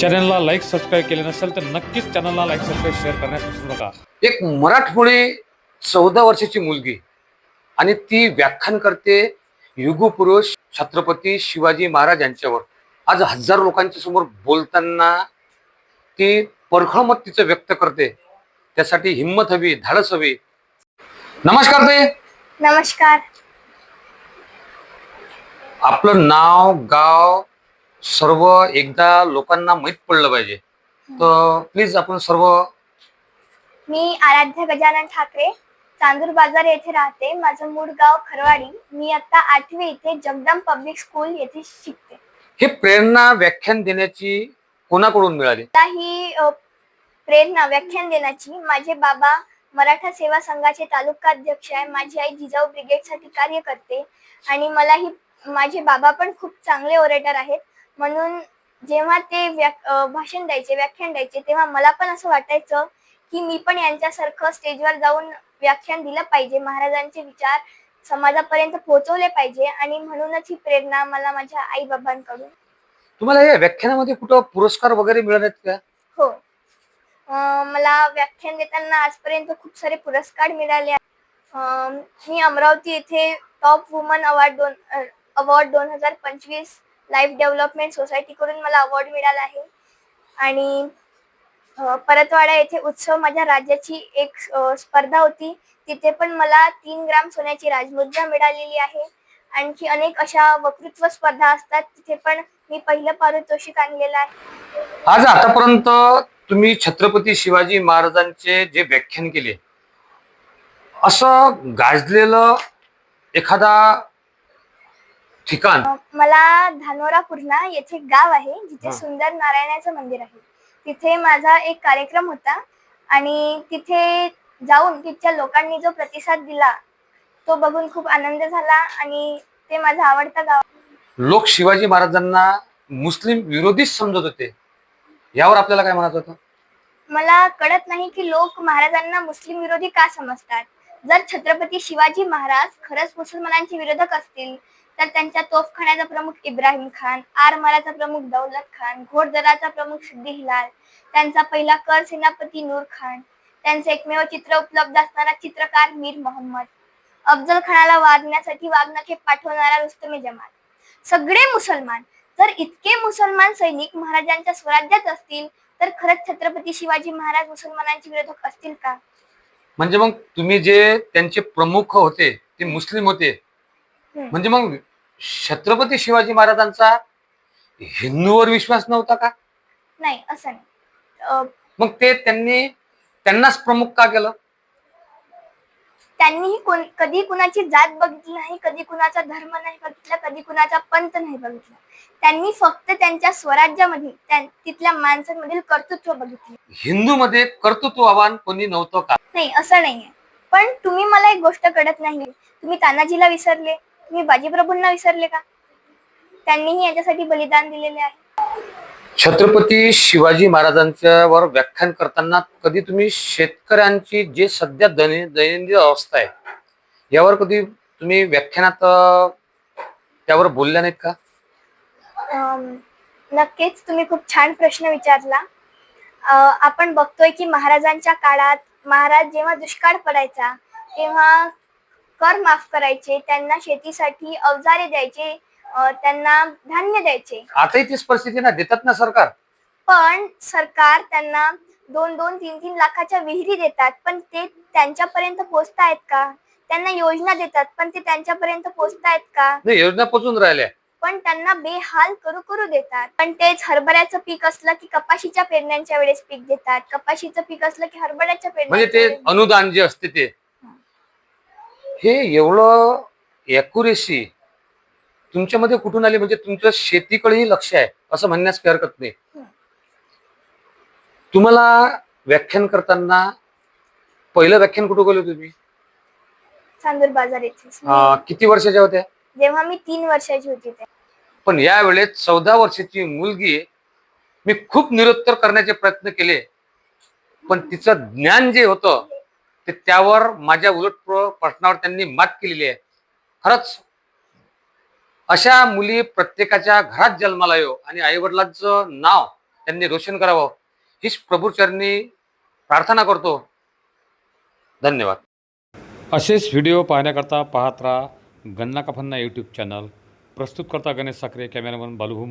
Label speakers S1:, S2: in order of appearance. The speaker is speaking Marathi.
S1: चॅनलला लाईक सबस्क्राईब केले नसेल तर नक्कीच चॅनलला लाईक सबस्क्राईब शेअर करण्यास विसरू नका.
S2: एक मराठमोळी चौदा वर्षाची मुलगी आणि ती व्याख्यान करते युगपुरुष छत्रपती शिवाजी महाराज यांच्यावर. आज हजारो लोकांच्या समोर बोलताना ती परखड मत तिचं व्यक्त करते. त्यासाठी हिंमत हवी धाडस हवी. नमस्कार ताई.
S3: नमस्कार.
S2: आपलं नाव गाव सर्व एकदा लोकांना माहीत पडलं पाहिजे. तर प्लीज आपण सर्व
S3: मी आराध्या गजानन ठाकरे चांदूर बाजार येथे राहते. माझं मूळ गाव खरवाडी. मी आता आठवी इथे जगदम पब्लिक स्कूल येथे शिकते.
S2: हे प्रेरणा व्याख्यान देण्याची कोणाकडून मिळाली?
S3: मला ही अ, प्रेरणा व्याख्यान देण्याची माझे बाबा मराठा सेवा संघाचे तालुकाध्यक्ष आहे. माझी आई जिजाऊ ब्रिगेडसाठी कार्य करते. आणि मला ही माझे बाबा पण खूप चांगले ओरेटर आहेत. म्हणून जेव्हा ते भाषण द्यायचे व्याख्यान द्यायचे तेव्हा मला पण असं वाटायचं की मी पण यांच्यासारखं स्टेजवर जाऊन व्याख्यान दिलं पाहिजे महाराजांचे विचार समाजापर्यंत पोहोचवले पाहिजे आणि म्हणूनच ही प्रेरणा मला माझ्या आई बाबांकडून
S2: तुम्हाला या व्याख्यानामध्ये कुठं पुरस्कार वगैरे मिळालेत का?
S3: हो. मला व्याख्यान देताना आजपर्यंत खूप सारे पुरस्कार मिळाले मी अमरावती येथे टॉप वुमन अवॉर्ड दोन अवॉर्ड दोन हजार पंचवीस लाईफ डेव्हलपमेंट सोसायटीकडून मला अवॉर्ड मिळाला आहे. आणि परतवाडा येथे उत्सव माझ्या राज्याची एक स्पर्धा होती. तिथे पण मला तीन ग्राम सोन्याची राजमुद्रा मिळालेली आहे. आणखी अनेक अशा वक्तृत्व स्पर्धा असतात. तिथे पण मी पहिलं पारितोषिक आणलेलं आहे.
S2: आज आतापर्यंत तुम्ही छत्रपती शिवाजी महाराजांचे जे व्याख्यान केले असं गाजलेलं एखादा ठिकाण.
S3: मला धानोरा पूर्णा येथे एक गाव आहे जिथे. सुंदर नारायणाचं मंदिर आहे. तिथे माझा एक कार्यक्रम होता आणि तिथे जाऊन तिथच्या लोकांनी जो प्रतिसाद दिला तो बघून खूप आनंद झाला आणि ते माझं आवडतं गाव
S2: लोक शिवाजी महाराजांना मुस्लिम विरोधीच समजत होते. यावर आपल्याला काय म्हणत होतं?
S3: मला कळत नाही की लोक महाराजांना मुस्लिम विरोधी का समजतात. जर छत्रपती शिवाजी महाराज खरंच मुसलमानांचे विरोधक असतील तर त्यांच्या तोफखान्याचा प्रमुख इब्राहिम खान आरमाराचा प्रमुख दौलत खान घोडदराचा प्रमुख सिद्दी हिलाल त्यांचा पहिला कर सेनापती नूर खान त्यांचे एकमेव चित्र उपलब्ध असणारा चित्रकार मीर मोहम्मद अफजल खानाला वागण्यासाठी वागणखे पाठवणारा रुस्तमे जमात सगळे मुसलमान जर इतके मुसलमान सैनिक महाराजांच्या स्वराज्यात असतील तर खरंच छत्रपती शिवाजी महाराज मुसलमानांचे विरोधक असतील का?
S2: म्हणजे मग तुम्ही जे त्यांचे प्रमुख होते ते मुस्लिम होते म्हणजे मग छत्रपती शिवाजी महाराजांचा हिंदूवर विश्वास नव्हता का?
S3: नाही असं नाही.
S2: मग ते त्यांनी त्यांनाच प्रमुख का केलं?
S3: त्यांनीही कोण कधी कुणाची जात बघितली नाही कधी कुणाचा धर्म नाही बघितला कधी कुणाचा पंत नाही बघितला. त्यांनी फक्त त्यांच्या स्वराज्यामध्ये त्या- तिथल्या माणसांमधील कर्तृत्व बघितले.
S2: हिंदू मध्ये कर्तृत्ववान कोणी नव्हतं का?
S3: नाही असं नाहीये. पण तुम्ही मला एक गोष्ट कळत नाही तुम्ही तानाजीला विसरले. तुम्ही बाजीप्रभूंना विसरले का? त्यांनीही याच्यासाठी बलिदान दिलेले आहे.
S2: छत्रपती शिवाजी महाराजांच्या वर व्याख्यान करताना कधी तुम्ही शेतकऱ्यांची जे सध्या दैन- दैनंदिन अवस्था आहे यावर कधी तुम्ही व्याख्यानात अं, त्यावर बोलल्या नाहीत का?
S3: अम, नक्कीच तुम्ही खूप छान प्रश्न विचारला. अ, आपण बघतोय की महाराजांच्या काळात महाराज जेव्हा दुष्काळ पडायचा तेव्हा कर माफ करायचे त्यांना शेतीसाठी अवजारे द्यायचे अ, त्यांना धान्य द्यायचे.
S2: आताही तीच परिस्थिती ना देतात ना सरकार?
S3: पण सरकार त्यांना दोन दोन तीन तीन लाखाच्या विहिरी देतात पण ते त्यांच्यापर्यंत पोहोचतायत का? त्यांना योजना देतात पण ते त्यांच्यापर्यंत पोहोचतायत का?
S2: नाही योजना पोचून राहिल्या.
S3: पण त्यांना बेहाल करू करू देतात. पण तेच हरभऱ्याचं पीक असलं की कपाशीच्या पेरण्यांच्या वेळेस पीक देतात. कपाशीचं पीक असलं की हरभऱ्याच्या
S2: म्हणजे
S3: पेरण्यांच्या
S2: ते अनुदान जे असते ते. हे एवढं अॅक्युरेसी तुमच्यामध्ये कुठून आली? म्हणजे तुमचं शेतीकडेही लक्ष आहे असं म्हणण्यास काही हरकत नाही. तुम्हाला व्याख्यान करताना पहिलं व्याख्यान कुठं गेलो तुम्ही?
S3: चांदूर बाजार येथे.
S2: अं, किती वर्षाच्या होत्या?
S3: जेव्हा मी तीन वर्षाची होती ते
S2: पण या वेळेत चौदा वर्षाची मुलगी. मी खूप निरुत्तर करण्याचे प्रयत्न केले. पण तिचं ज्ञान जे होतं ते त्यावर माझ्या उलट प्रश्नावर त्यांनी मात केलेली आहे. खरंच अशा मुली प्रत्येकाच्या घरात जन्माला येऊ आणि आईवडिलांचं नाव त्यांनी रोशन करावं हीच प्रभूचरणी प्रार्थना करतो. धन्यवाद.
S1: असेच व्हिडिओ पाहण्याकरता पाहत राहा गन्ना का फन्ना यूट्यूब चॅनल प्रस्तुत करता गणेश साखरे कॅमेरामन बालूभू